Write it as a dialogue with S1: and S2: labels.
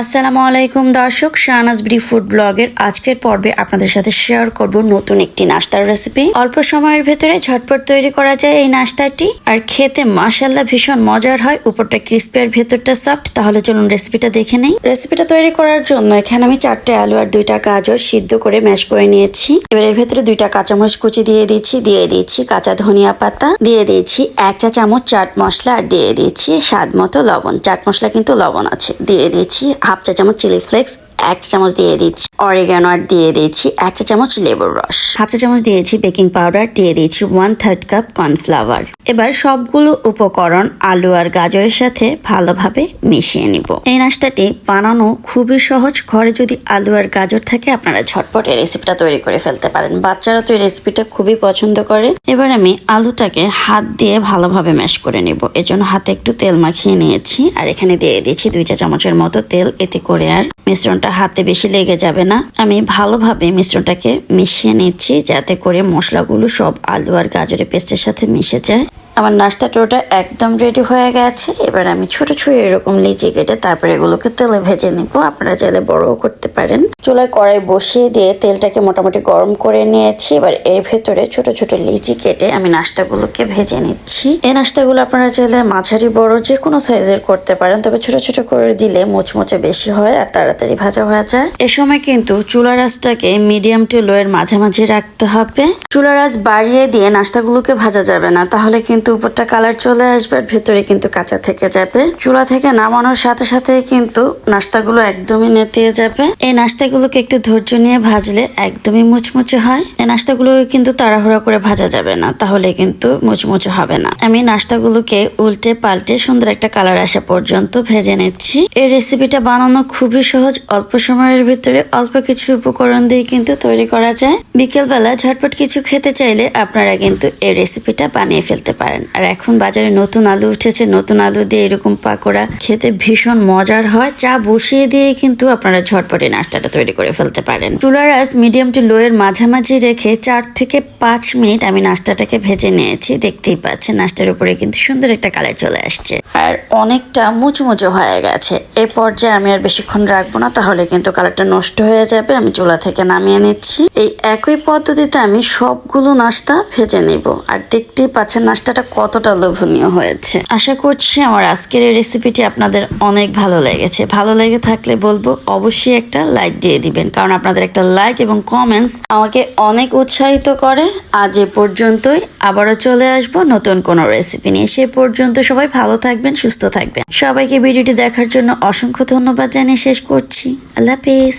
S1: আসসালামু আলাইকুম দর্শক, শাহনাজ ব্রি ফুড ব্লগের আজকের পর্বে আপনাদের সাথে শেয়ার করব নতুন একটি নাস্তার রেসিপি অল্প সময়ের ভেতরে ঝটপট তৈরি করা যায় এই নাস্তাটি। আর খেতে মাসাল্লাহ ভীষণ মজার হয়, উপরটা ক্রিস্পি আর ভেতরটা সফট তাহলে চলুন রেসিপিটা দেখে নেই। রেসিপিটা তৈরি করার জন্য এখানে আমি চারটে আলু আর দুইটা গাজর সিদ্ধ করে ম্যাশ করে নিয়েছি। এবার এর ভেতরে দুইটা কাঁচামরিচ কুচি দিয়ে দিচ্ছি দিয়ে দিচ্ছি কাঁচা ধনিয়া পাতা, দিয়ে দিয়েছি এক চা চামচ চাট মশলা, আর দিয়ে দিচ্ছি স্বাদ মতো লবণ। চাট মশলা কিন্তু লবণ আছে। দিয়ে দিচ্ছি হাফ চা চামচ চিলি ফ্লেক্স এক চা চামচ দিয়ে দিচ্ছি অরিগানো আর দিয়ে দিয়েছি এক চা চামচ লেবুর রস। হাফ চা চামচ দিয়েছি বেকিং পাউডার দিয়ে দিয়েছি ওয়ান থার্ড কাপ কর্নফ্লাওয়ার এবার সবগুলো উপকরণ, আলু আর গাজরের সাথে ভালোভাবে মিশিয়ে নিব। এই নাস্তাটি বানানো খুবই সহজ। ঘরে যদি আলু আর গাজর থাকে, আপনারা ঝটপট এই রেসিপিটা তৈরি করে ফেলতে পারেন। বাচ্চারা তো এই রেসিপিটা খুবই পছন্দ করে। এবার আমি আলুটাকে হাত দিয়ে ভালোভাবে ম্যাশ করে নেব। এজন্য হাতে একটু তেল মাখিয়ে নিয়েছি। আর এখানে দিয়ে দিয়েছি দুই চা চামচের মতো তেল। এতে করে আর মিশ্রণটা হাতে বেশি লেগে যাবে না। আমি ভালোভাবে মিশ্রণটাকে মিশিয়ে নিচ্ছি যাতে করে মশলাগুলো সব আলু আর গাজরের পেস্টের সাথে মিশে যায়। আমার নাস্তা টোটা একদম রেডি হয়ে গেছে। এবার আমি ছোট ছোট এরকম লিচি কেটে তারপরে এগুলোকে তেলে ভেজে নিব। আপনারা চাইলে বড়ও করতে পারেন। চুলায় কড়াই বসিয়ে দিয়ে তেলটাকে মোটামুটি গরম করে নিয়েছি। এবার এর ভেতরে ছোট ছোট লিচি কেটে আমি নাস্তাগুলোকে ভেজে নিচ্ছি। এই নাস্তাগুলো আপনারা চাইলে মাঝারি, বড় যে কোনো সাইজের করতে পারেন, তবে ছোট ছোট করে দিলে মুচমুচে বেশি হয় আর তাড়াতাড়ি ভাজা হয়ে যায়। এ সময় কিন্তু চুলার আঁচটাকে মিডিয়াম টু লো এর মাঝামাঝি রাখতে হবে। চুলার আঁচ বাড়িয়ে দিয়ে নাস্তাগুলোকে ভাজা যাবে না। তাহলে কিন্তু উপরটা কালার চলে আসবে আর ভেতরে কিন্তু কাঁচা থেকে যাবে। চুলা থেকে নামানোর সাথে সাথে কিন্তু নাস্তাগুলো একদমই নেতিয়ে যাবে। এই নাস্তাগুলোকে একটু ধৈর্য নিয়ে ভাজলে একদমই মুচমুচে হয়। এই নাস্তাগুলো কিন্তু তাড়াহুড়া করে ভাজা যাবে না, তাহলে কিন্তু মুচমুচে হবে না। আমি নাস্তাগুলোকে উল্টে পাল্টে সুন্দর একটা কালার আসা পর্যন্ত ভেজে নিচ্ছি। এই রেসিপিটা বানানো খুবই সহজ। অল্প সময়ের ভিতরে অল্প কিছু উপকরণ দিয়ে কিন্তু তৈরি করা যায়। বিকেলবেলা ঝটপট কিছু খেতে চাইলে আপনারা কিন্তু এই রেসিপিটা বানিয়ে ফেলতে পারেন। আর এখন বাজারে নতুন আলু উঠেছে, নতুন আলু দিয়ে এরকম পাকোড়া খেতে ভীষণ মজার হয়। চা বসিয়ে দিয়ে কিন্তু আপনারা ঝটপটে নাস্তাটা তৈরি করে ফেলতে পারেন। চুলার আঁচ মিডিয়াম টু লো এর মাঝামাঝি রেখে চার থেকে পাঁচ মিনিট আমি নাস্তাটাকে ভেজে নিয়েছি। দেখতেই পাচ্ছেন নাস্তার উপরে কিন্তু সুন্দর একটা কালার চলে আসছে। আর অনেকটা মুচমুচে হয়ে গেছে। এই পর্যায়ে আমি আর বেশিক্ষণ রাখব না, তাহলে কিন্তু কালারটা নষ্ট হয়ে যাবে। আমি চুলা থেকে নামিয়ে নিচ্ছি। এই একই পদ্ধতিতে আমি সবগুলো নাস্তা ভেজে নিব। আর দেখতেই পাচ্ছেন নাস্তাটা কতটা লোভনীয় হয়েছে। আশা করছি আমার আজকের এই রেসিপিটি আপনাদের অনেক ভালো লেগেছে। ভালো লেগে থাকলে বলব অবশ্যই একটা লাইক দিয়ে দিবেন। কারণ আপনাদের একটা লাইক এবং কমেন্টস আমাকে অনেক উৎসাহিত করে। আজ এ পর্যন্তই। আবারও চলে আসব নতুন কোনো রেসিপি নিয়ে। সে পর্যন্ত সবাই ভালো থাকবেন, সুস্থ থাকবেন। সবাইকে ভিডিওটি দেখার জন্য অসংখ্য ধন্যবাদ জানিয়ে শেষ করছি। আল্লাহ হাফেজ।